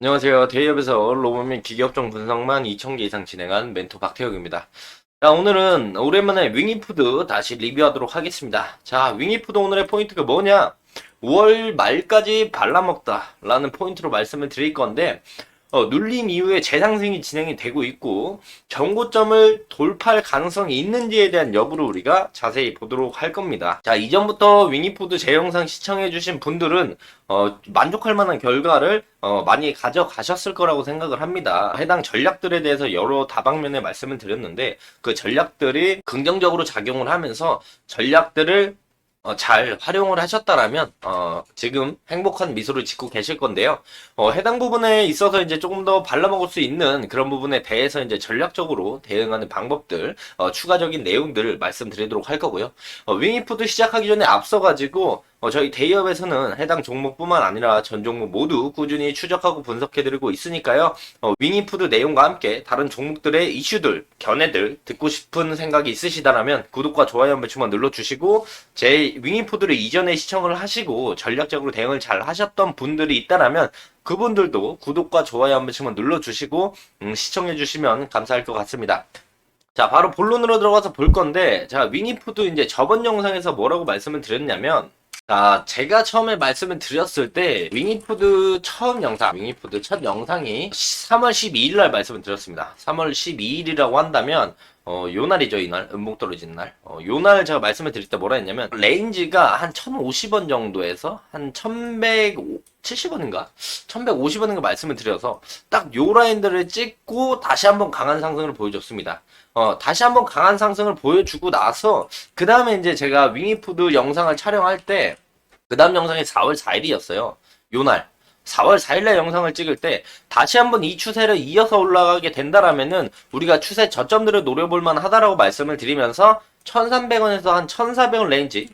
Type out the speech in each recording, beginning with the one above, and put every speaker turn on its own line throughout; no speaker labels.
안녕하세요. 대기업에서 로봇 기계업종 분석만 2,000개 이상 진행한 멘토 박태혁입니다. 자, 오늘은 오랜만에 윙이푸드 다시 리뷰하도록 하겠습니다. 자, 윙이푸드 오늘의 포인트가 뭐냐? 5월 말까지 발라먹다 라는 포인트로 말씀을 드릴 건데, 어, 눌림 이후에 재상승이 진행이 되고 있고, 정고점을 돌파할 가능성이 있는지에 대한 여부를 우리가 자세히 보도록 할 겁니다. 자, 이전부터 윙이푸드 제 영상 시청해주신 분들은, 어, 만족할 만한 결과를 어, 많이 가져가셨을 거라고 생각을 합니다. 해당 전략들에 대해서 여러 다방면에 말씀을 드렸는데, 그 전략들이 긍정적으로 작용을 하면서 전략들을 어, 잘 활용을 하셨다라면 어, 지금 행복한 미소를 짓고 계실 건데요. 어, 해당 부분에 있어서 이제 조금 더 발라먹을 수 있는 그런 부분에 대해서 이제 전략적으로 대응하는 방법들, 어, 추가적인 내용들을 말씀드리도록 할 거고요. 어, 윙이푸드 시작하기 전에 앞서 가지고 어, 저희 대기업에서는 해당 종목뿐만 아니라 전 종목 모두 꾸준히 추적하고 분석해드리고 있으니까요. 어, 윙이푸드 내용과 함께 다른 종목들의 이슈들, 견해들 듣고 싶은 생각이 있으시다라면 구독과 좋아요 한 번씩만 눌러주시고 제 윙이푸드를 이전에 시청을 하시고 전략적으로 대응을 잘 하셨던 분들이 있다라면 그분들도 구독과 좋아요 한 번씩만 눌러주시고 음, 시청해주시면 감사할 것 같습니다. 자, 바로 본론으로 들어가서 볼 건데, 자, 윙이푸드 이제 저번 영상에서 뭐라고 말씀을 드렸냐면, 자, 제가 처음에 말씀을 드렸을 때, 윙이푸드 처음 영상, 윙이푸드 첫 영상이 3월 12일 날 말씀을 드렸습니다. 3월 12일이라고 한다면, 어, 요 날이죠, 이날. 음봉 떨어지는 날. 어, 요 날 제가 말씀을 드릴 때 뭐라 했냐면, 레인지가 한 1050원 정도에서 한 1170원인가? 1150원인가 말씀을 드려서, 딱 요 라인들을 찍고 다시 한번 강한 상승을 보여줬습니다. 어, 다시 한번 강한 상승을 보여주고 나서, 그 다음에 이제 제가 윙이푸드 영상을 촬영할 때, 그 다음 영상이 4월 4일이었어요. 요 날. 4월 4일날 영상을 찍을 때 다시 한번 이 추세를 이어서 올라가게 된다라면은 우리가 추세 저점들을 노려볼 만하다라고 말씀을 드리면서 1300원에서 한 1400원 레인지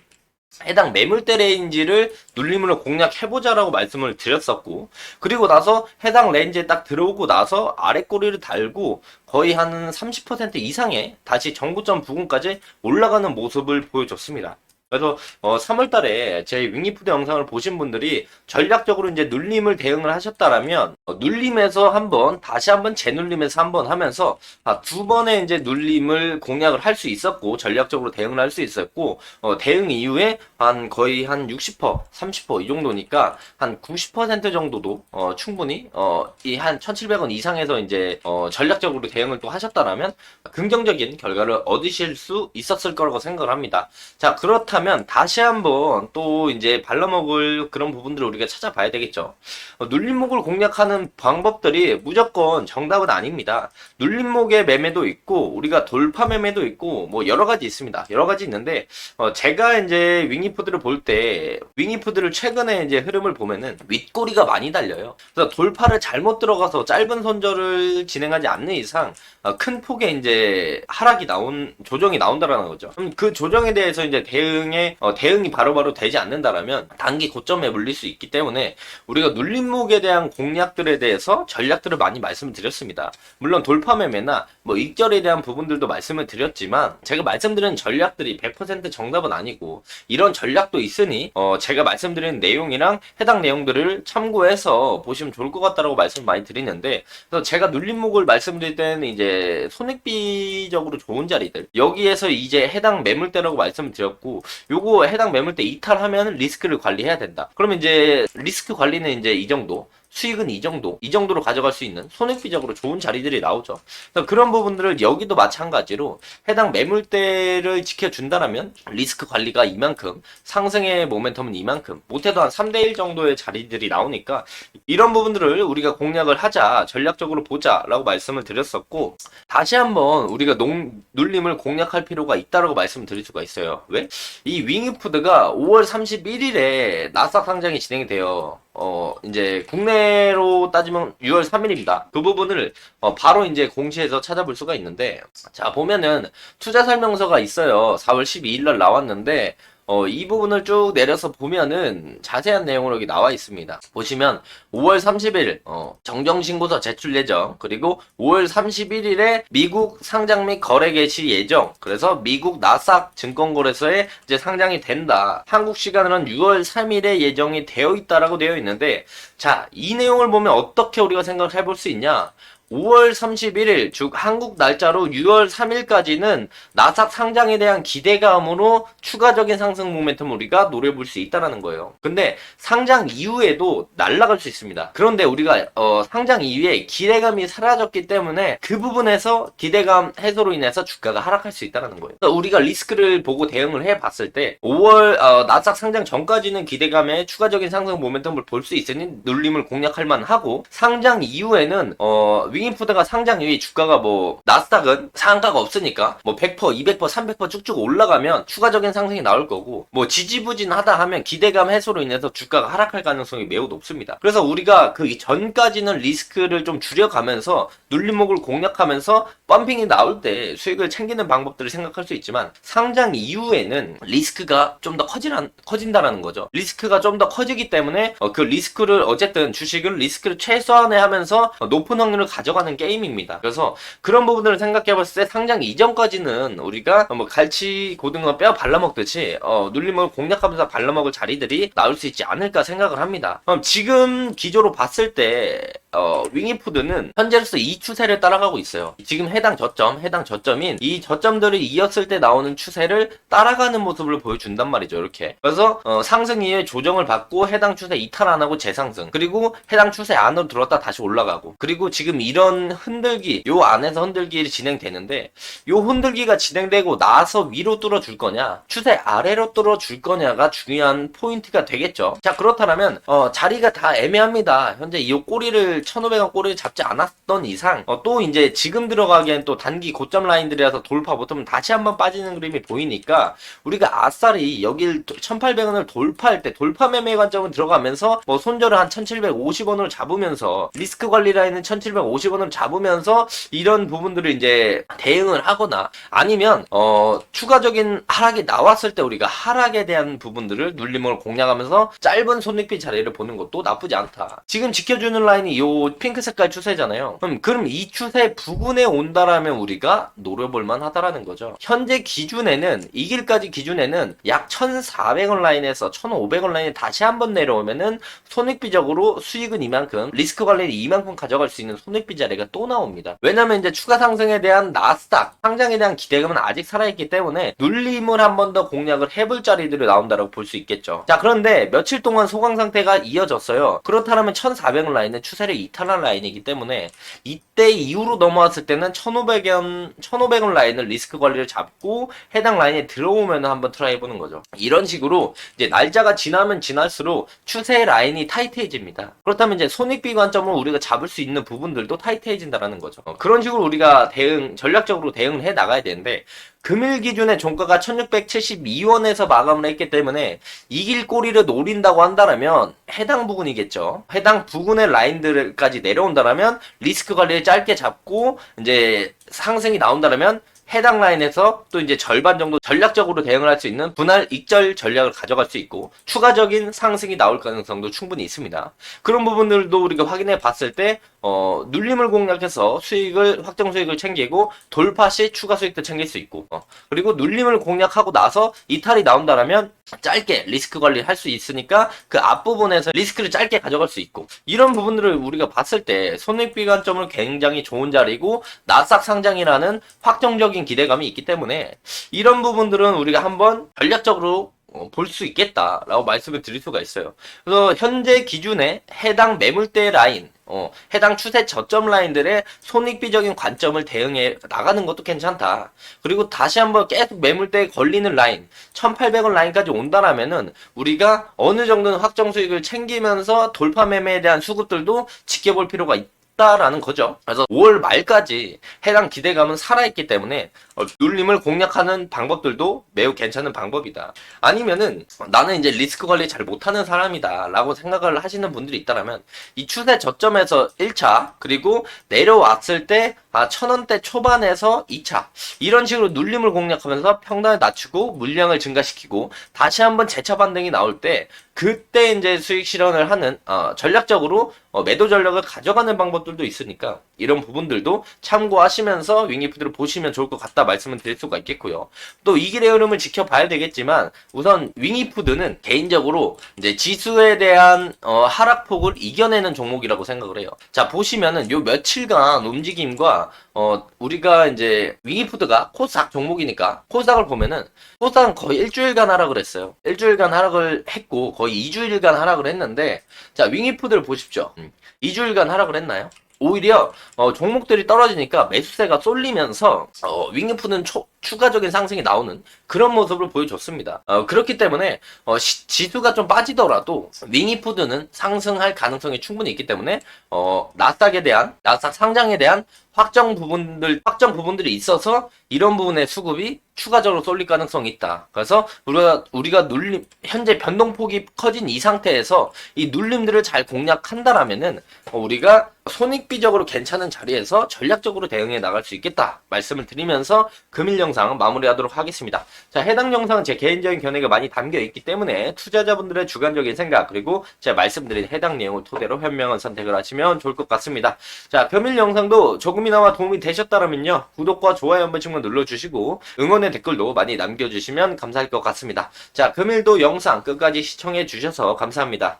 해당 매물대 레인지를 눌림으로 공략해보자라고 말씀을 드렸었고 그리고 나서 해당 레인지에 딱 들어오고 나서 아래 꼬리를 달고 거의 한 30% 이상의 다시 정구점 부근까지 올라가는 모습을 보여줬습니다. 그래서 어, 3월 달에 제 윙이푸드 영상을 보신 분들이 전략적으로 이제 눌림을 대응을 하셨다라면 어, 눌림에서 한번 다시 한번 재눌림에서 한번 하면서 아, 두 번의 이제 눌림을 공략을 할 수 있었고 전략적으로 대응을 할 수 있었고 어, 대응 이후에 한 거의 한 60%, 30%이 정도니까 한 90% 정도도 어, 충분히 어, 이 한 1,700원 이상에서 이제 어, 전략적으로 대응을 또 하셨다라면 긍정적인 결과를 얻으실 수 있었을 거라고 생각을 합니다. 자 그렇다면 다시 한번 또 이제 발라먹을 그런 부분들을 우리가 찾아봐야 되겠죠. 어, 눌림목을 공략하는 방법들이 무조건 정답은 아닙니다. 눌림목의 매매도 있고 우리가 돌파 매매도 있고 뭐 여러 가지 있습니다. 여러 가지 있는데 어, 제가 이제 윙이푸드를 볼 때 윙이푸드를 최근에 이제 흐름을 보면은 윗꼬리가 많이 달려요. 그래서 돌파를 잘못 들어가서 짧은 손절을 진행하지 않는 이상 어, 큰 폭의 이제 하락이 나온 조정이 나온다라는 거죠. 그럼 그 조정에 대해서 이제 대응 에 어, 대응이 바로 바로 되지 않는다라면 단기 고점에 물릴 수 있기 때문에 우리가 눌림목에 대한 공략들에 대해서 전략들을 많이 말씀을 드렸습니다. 물론 돌파 매매나 뭐 익절에 대한 부분들도 말씀을 드렸지만 제가 말씀드린 전략들이 100% 정답은 아니고 이런 전략도 있으니 어, 제가 말씀드린 내용이랑 해당 내용들을 참고해서 보시면 좋을 것 같다라고 말씀 많이 드리는데 그래서 제가 눌림목을 말씀드릴 때는 이제 손익비적으로 좋은 자리들 여기에서 이제 해당 매물대라고 말씀을 드렸고 요거 해당 매물대 이탈하면 리스크를 관리해야 된다. 그러면 이제 리스크 관리는 이제 이 정도 수익은 이 정도, 이 정도로 가져갈 수 있는 손익비적으로 좋은 자리들이 나오죠. 그런 부분들을 여기도 마찬가지로 해당 매물대를 지켜준다라면 리스크 관리가 이만큼, 상승의 모멘텀은 이만큼, 못해도 한 3대1 정도의 자리들이 나오니까 이런 부분들을 우리가 공략을 하자, 전략적으로 보자라고 말씀을 드렸었고, 다시 한번 우리가 농, 눌림을 공략할 필요가 있다라고 말씀을 드릴 수가 있어요. 왜? 이 윙이푸드가 5월 31일에 나스닥 상장이 진행이 돼요. 어, 이제 국내로 따지면 6월 3일입니다. 그 부분을 어, 바로 이제 공시해서 찾아볼 수가 있는데, 자, 보면은 투자 설명서가 있어요. 4월 12일 날 나왔는데, 어, 이 부분을 쭉 내려서 보면은 자세한 내용으로 여기 나와 있습니다. 보시면 5월 30일 어, 정정신고서 제출 예정 그리고 5월 31일에 미국 상장 및 거래 개시 예정 그래서 미국 나스닥 증권거래소에 이제 상장이 된다. 한국 시간으로는 6월 3일에 예정이 되어 있다라고 되어 있는데 자, 이 내용을 보면 어떻게 우리가 생각을 해볼 수 있냐? 5월 31일, 즉 한국 날짜로 6월 3일까지는 나삭 상장에 대한 기대감으로 추가적인 상승 모멘텀을 우리가 노려볼 수 있다는 거예요. 근데 상장 이후에도 날아갈 수 있습니다. 그런데 우리가 어, 상장 이후에 기대감이 사라졌기 때문에 그 부분에서 기대감 해소로 인해서 주가가 하락할 수 있다는 거예요. 그러니까 우리가 리스크를 보고 대응을 해봤을 때 5월 어, 나삭 상장 전까지는 기대감에 추가적인 상승 모멘텀을 볼 수 있으니 눌림을 공략할 만하고 상장 이후에는 어, 윙인푸드가 상장 이후에 주가가 뭐 나스닥은 상한가가 없으니까 뭐 100%, 200%, 300% 쭉쭉 올라가면 추가적인 상승이 나올 거고 뭐 지지부진하다 하면 기대감 해소로 인해서 주가가 하락할 가능성이 매우 높습니다. 그래서 우리가 그 전까지는 리스크를 좀 줄여가면서 눌림목을 공략하면서 펌핑이 나올 때 수익을 챙기는 방법들을 생각할 수 있지만 상장 이후에는 리스크가 좀 더 커진다라는 거죠. 리스크가 좀 더 커지기 때문에 어, 그 리스크를 어쨌든 주식을 리스크를 최소한에 하면서 어, 높은 확률을 가져 가는 게임입니다. 그래서 그런 부분들을 생각해 봤을 때 상장 이전까지는 우리가 뭐 갈치 고등어 뼈 발라먹듯이 어, 눌림을 공략하면서 발라먹을 자리들이 나올 수 있지 않을까 생각을 합니다. 그럼 지금 기조로 봤을 때 어, 윙이푸드는 현재로서 이 추세를 따라가고 있어요. 지금 해당 저점, 해당 저점인 이 저점들이 이었을 때 나오는 추세를 따라가는 모습을 보여준단 말이죠. 이렇게. 그래서 어, 상승 이후에 조정을 받고 해당 추세 이탈 안 하고 재상승. 그리고 해당 추세 안으로 들어왔다 다시 올라가고. 그리고 지금 이런 흔들기, 요 안에서 흔들기 진행되는데 요 흔들기가 진행되고 나서 위로 뚫어줄 거냐, 추세 아래로 뚫어줄 거냐가 중요한 포인트가 되겠죠. 자, 그렇다면 어, 자리가 다 애매합니다. 현재 이 꼬리를 1,500원 꼬리를 잡지 않았던 이상 어, 또 이제 지금 들어가기엔 또 단기 고점 라인들이라서 돌파 못하면 다시 한번 빠지는 그림이 보이니까 우리가 아싸리 여길 1,800원을 돌파할 때 돌파 매매 관점을 들어가면서 뭐 손절을 한 1,750원으로 잡으면서 리스크 관리 라인은 1,750원으로 잡으면서 이런 부분들을 이제 대응을 하거나 아니면 어 추가적인 하락이 나왔을 때 우리가 하락에 대한 부분들을 눌림을 공략하면서 짧은 손익비 자리를 보는 것도 나쁘지 않다. 지금 지켜주는 라인이 요 핑크 색깔 추세잖아요. 그럼 그럼 이 추세 부근에 온다라면 우리가 노려볼 만 하다라는 거죠. 현재 기준에는 이 길까지 기준에는 약 1,400원 라인에서 1,500원 라인에 다시 한번 내려오면은 손익비적으로 수익은 이만큼 리스크 관리를 이만큼 가져갈 수 있는 손익비 자리가 또 나옵니다. 왜냐면 이제 추가 상승에 대한 나스닥 상장에 대한 기대감은 아직 살아있기 때문에 눌림을 한 번 더 공략을 해볼 자리들이 나온다고 볼 수 있겠죠. 자 그런데 며칠 동안 소강 상태가 이어졌어요. 그렇다면 1,400원 라인은 추세를 이탈한 라인이기 때문에 이때 이후로 넘어왔을 때는 1,500원 1,500원 라인을 리스크 관리를 잡고 해당 라인에 들어오면 한번 트라이 해보는 거죠. 이런 식으로 이제 날짜가 지나면 지날수록 추세 라인이 타이트해집니다. 그렇다면 이제 손익비 관점으로 우리가 잡을 수 있는 부분들도 타이트해진다라는 거죠. 어, 그런 식으로 우리가 대응 전략적으로 대응을 해 나가야 되는데 금일 기준에 종가가 1672원에서 마감을 했기 때문에 이길 꼬리를 노린다고 한다면 해당 부분이겠죠. 해당 부분의 라인들까지 내려온다면 리스크 관리를 짧게 잡고 이제 상승이 나온다면 해당 라인에서 또 이제 절반 정도 전략적으로 대응을 할 수 있는 분할 익절 전략을 가져갈 수 있고 추가적인 상승이 나올 가능성도 충분히 있습니다. 그런 부분들도 우리가 확인해 봤을 때 어, 눌림을 공략해서 수익을 확정 수익을 챙기고 돌파 시 추가 수익도 챙길 수 있고 어, 그리고 눌림을 공략하고 나서 이탈이 나온다라면 짧게 리스크 관리를 할 수 있으니까 그 앞부분에서 리스크를 짧게 가져갈 수 있고 이런 부분들을 우리가 봤을 때 손익비 관점은 굉장히 좋은 자리고 나싹 상장이라는 확정적인 기대감이 있기 때문에 이런 부분들은 우리가 한번 전략적으로 어, 볼수 있겠다라고 말씀을 드릴 수가 있어요. 그래서 현재 기준에 해당 매물대 라인, 어, 해당 추세 저점 라인들의 손익비적인 관점을 대응해 나가는 것도 괜찮다. 그리고 다시 한번 계속 매물대에 걸리는 라인, 1800원 라인까지 온다라면은 우리가 어느 정도는 확정 수익을 챙기면서 돌파 매매에 대한 수급들도 지켜볼 필요가 있, 있다라는 거죠. 그래서 5월 말까지 해당 기대감은 살아있기 때문에 어, 눌림을 공략하는 방법들도 매우 괜찮은 방법이다. 아니면은 나는 이제 리스크 관리 잘 못하는 사람이다 라고 생각을 하시는 분들이 있다면 이 추세 저점에서 1차 그리고 내려왔을 때 아, 천원대 초반에서 2차 이런 식으로 눌림을 공략하면서 평단을 낮추고 물량을 증가시키고 다시 한번 재차 반등이 나올 때 그때 이제 수익 실현을 하는 어, 전략적으로 어, 매도 전략을 가져가는 방법들도 있으니까 이런 부분들도 참고하시면서 윙이프드를 보시면 좋을 것 같다 말씀을 드릴 수가 있겠고요. 또 이 길의 흐름을 지켜봐야 되겠지만 우선 윙이푸드는 개인적으로 이제 지수에 대한 어, 하락폭을 이겨내는 종목이라고 생각을 해요. 자 보시면은 요 며칠간 움직임과 어 우리가 이제 윙이푸드가 코스닥 종목이니까 코스닥을 보면은 코스닥은 거의 일주일간 하락을 했어요. 일주일간 하락을 했고 거의 2주일간 하락을 했는데 자 윙이푸드를 보십시오. 음. 2주일간 하락을 했나요? 오히려 어, 종목들이 떨어지니까 매수세가 쏠리면서 어, 윙이푸드는 초- 추가적인 상승이 나오는 그런 모습을 보여줬습니다. 어, 그렇기 때문에 어, 시- 지수가 좀 빠지더라도 윙이푸드는 상승할 가능성이 충분히 있기 때문에 어, 나스닥에 대한 나스닥 상장에 대한 확정 부분들 확정 부분들이 있어서 이런 부분의 수급이 추가적으로 쏠릴 가능성이 있다. 그래서 우리가 우리가 눌림 현재 변동폭이 커진 이 상태에서 이 눌림들을 잘 공략한다라면은 어, 우리가 손익비적으로 괜찮은 자리에서 전략적으로 대응해 나갈 수 있겠다 말씀을 드리면서 금일 영상 마무리하도록 하겠습니다. 자 해당 영상은 제 개인적인 견해가 많이 담겨 있기 때문에 투자자분들의 주관적인 생각 그리고 제가 말씀드린 해당 내용을 토대로 현명한 선택을 하시면 좋을 것 같습니다. 자 금일 영상도 조금이나마 도움이 되셨다면요 구독과 좋아요 한 번씩만 눌러주시고 응원의 댓글도 많이 남겨주시면 감사할 것 같습니다. 자 금일도 영상 끝까지 시청해 주셔서 감사합니다.